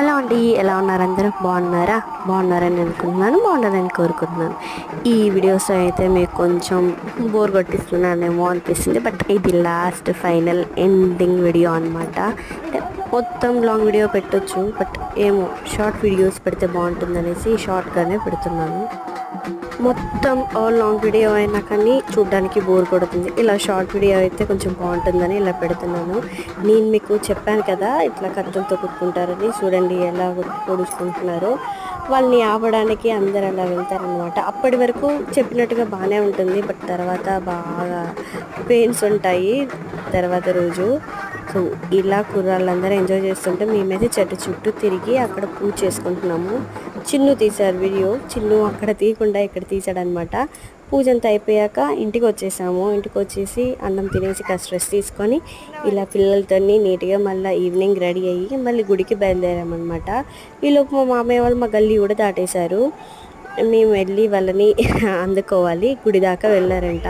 Hello అండి ఎలా ఉన్నారు అందరూ? బాగున్నారా? బాగున్నారని అనుకుంటున్నాను బాగుండాలని కోరుకుంటున్నాను. ఈ వీడియోస్ అయితే మీకు కొంచెం బోర్ కొట్టిస్తున్నానేమో అనిపిస్తుంది బట్ ఇది లాస్ట్ ఫైనల్ ఎండింగ్ వీడియో అనమాట మొత్తం లాంగ్ వీడియో పెట్టొచ్చు బట్ ఏమో షార్ట్ వీడియోస్ పెడితే బాగుంటుందనేసి షార్ట్గానే పెడుతున్నాను. మొత్తం లాంగ్ వీడియో అయినా కానీ చూడడానికి బోర్ కొడుతుంది. ఇలా షార్ట్ వీడియో అయితే కొంచెం బాగుంటుందని ఇలా పెడుతున్నాను. నేను మీకు చెప్పాను కదా ఇట్లా కత్తులతో కుట్టుకుంటారని. చూడండి ఎలా పొడుచుకుంటున్నారో వాళ్ళని ఆపడానికి అందరు అలా వెళ్తారనమాట అప్పటి వరకు చెప్పినట్టుగా బాగానే ఉంటుంది బట్ తర్వాత బాగా పెయిన్స్ ఉంటాయి తర్వాత రోజు. సో ఇలా కుర్రాళ్ళందరూ ఎంజాయ్ చేస్తుంటే మేమైతే చెట్టు చుట్టూ తిరిగి అక్కడ పూజ చేసుకుంటున్నాము. చిన్ను తీశారు వీడియో. చిన్ను అక్కడ తీయకుండా ఇక్కడ తీసాడనమాట పూజ అంతా అయిపోయాక ఇంటికి వచ్చేసాము. ఇంటికి వచ్చేసి అన్నం తినేసి కాస్త స్ట్రెస్ తీసుకొని ఇలా పిల్లలతో నీట్గా మళ్ళీ ఈవినింగ్ రెడీ అయ్యి మళ్ళీ గుడికి బయలుదేరామన్నమాట. ఈలోపు మా మామయ్య వాళ్ళు మా గల్లీ కూడా దాటేశారు. మేము వెళ్ళి వాళ్ళని అందుకోవాలి. గుడి దాకా వెళ్ళారంట.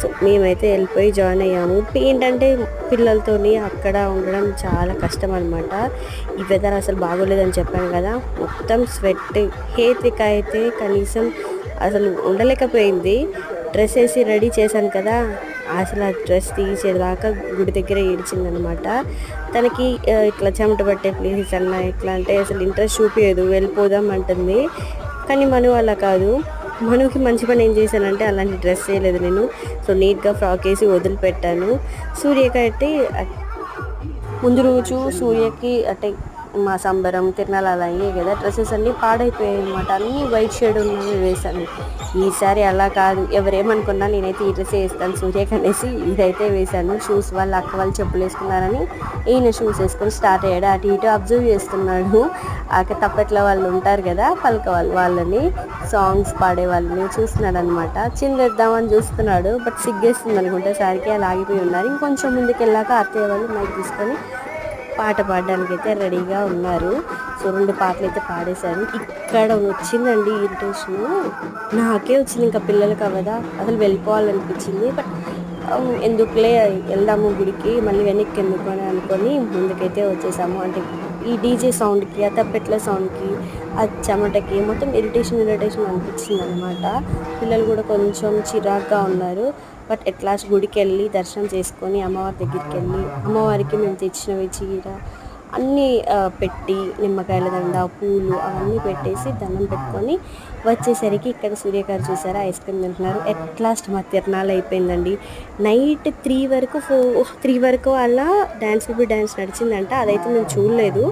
సో మేమైతే వెళ్ళిపోయి జాయిన్ అయ్యాము. ఏంటంటే పిల్లలతోని అక్కడ ఉండడం చాలా కష్టం అనమాట ఈ వెదర్ అసలు బాగోలేదని చెప్పాను కదా. మొత్తం స్వెట్ హేత్రిక అయితే కనీసం అసలు ఉండలేకపోయింది. డ్రెస్ వేసి రెడీ చేశాను కదా. అసలు ఆ డ్రెస్ తీసేదాకా గుడి దగ్గర ఏడ్చిందనమాట తనకి ఇట్లా చెమట పట్టే ప్లేసెస్ అన్న ఇట్లా అంటే అసలు ఇంట్రెస్ట్ చూపించదు వెళ్ళిపోదాం అంటుంది. కానీ మను అలా కాదు. మనుకి మంచి పని ఏం చేశానంటే అలాంటి డ్రెస్ చేయలేదు నేను. సో నీట్గా ఫ్రాక్ వేసి వదిలిపెట్టాను. సూర్యకి అయితే ముందు రోజు సూర్యకి అంటే మా సంబరం తిరణాలు అలా అయ్యాయి కదా. డ్రెస్సెస్ అన్నీ పాడైపోయాయి అనమాట అన్నీ వైట్ షేడ్ ఉన్నవి వేశాను. ఈసారి అలా కాదు. ఎవరేమనుకున్నా నేనైతే ఈ డ్రెస్ వేస్తాను. సూర్యకి అనేసి ఇదైతే వేశాను. షూస్ వాళ్ళు అక్క వాళ్ళు చెప్పులు వేసుకున్నారని ఈయన షూస్ వేసుకొని స్టార్ట్ అయ్యాడు. అటు ఇటు అబ్జర్వ్ చేస్తున్నాడు. ఆక తప్పట్ల వాళ్ళు ఉంటారు కదా పలక వాళ్ళు వాళ్ళని. సాంగ్స్ పాడే వాళ్ళని చూస్తున్నాడు అనమాట చిందేద్దామని చూస్తున్నాడు బట్ సిగ్గేస్తుంది అనుకుంటే సారికి అలా ఆగిపోయి ఉన్నారు. ఇంకొంచెం ముందుకు వెళ్ళాక అత్తయ్య వాళ్ళు మైక్ తీసుకొని పాట పాడడానికి అయితే రెడీగా ఉన్నారు. సో రెండు పాటలు అయితే పాడేశారు. ఇక్కడ వచ్చిందండి ఇరిటేషన్ నాకే వచ్చింది ఇంకా పిల్లలకి కదా అసలు వెళ్ళిపోవాలనిపించింది. బట్ ఎందుకులే వెళ్దాము గుడికి మళ్ళీ వెనక్కి ఎందుకు అని అనుకొని ముందుకైతే వచ్చేసాము. అంటే ఈ డీజే సౌండ్కి ఆ తప్పెట్ల సౌండ్కి ఆ చెమటకి మొత్తం ఇరిటేషన్ ఇరిటేషన్ అనిపించింది అనమాట పిల్లలు కూడా కొంచెం చిరాగ్గా ఉన్నారు. బట్ ఎట్లాస్ట్ గుడికి వెళ్ళి దర్శనం చేసుకొని అమ్మవారి దగ్గరికి వెళ్ళి అమ్మవారికి మేము తెచ్చినవి చీర అన్నీ పెట్టి నిమ్మకాయల దండ పూలు అవన్నీ పెట్టేసి దండం పెట్టుకొని వచ్చేసరికి ఇక్కడ సూర్యగారు చూసారా ఐస్ క్రీమ్ తింటున్నారు. ఎట్ లాస్ట్ మా తిరణాలు అయిపోయిందండి. నైట్ త్రీ వరకు ఫోర్ త్రీ వరకు అలా డ్యాన్స్ బేబీ డ్యాన్స్ నడిచిందంట. అదైతే నేను చూడలేదు.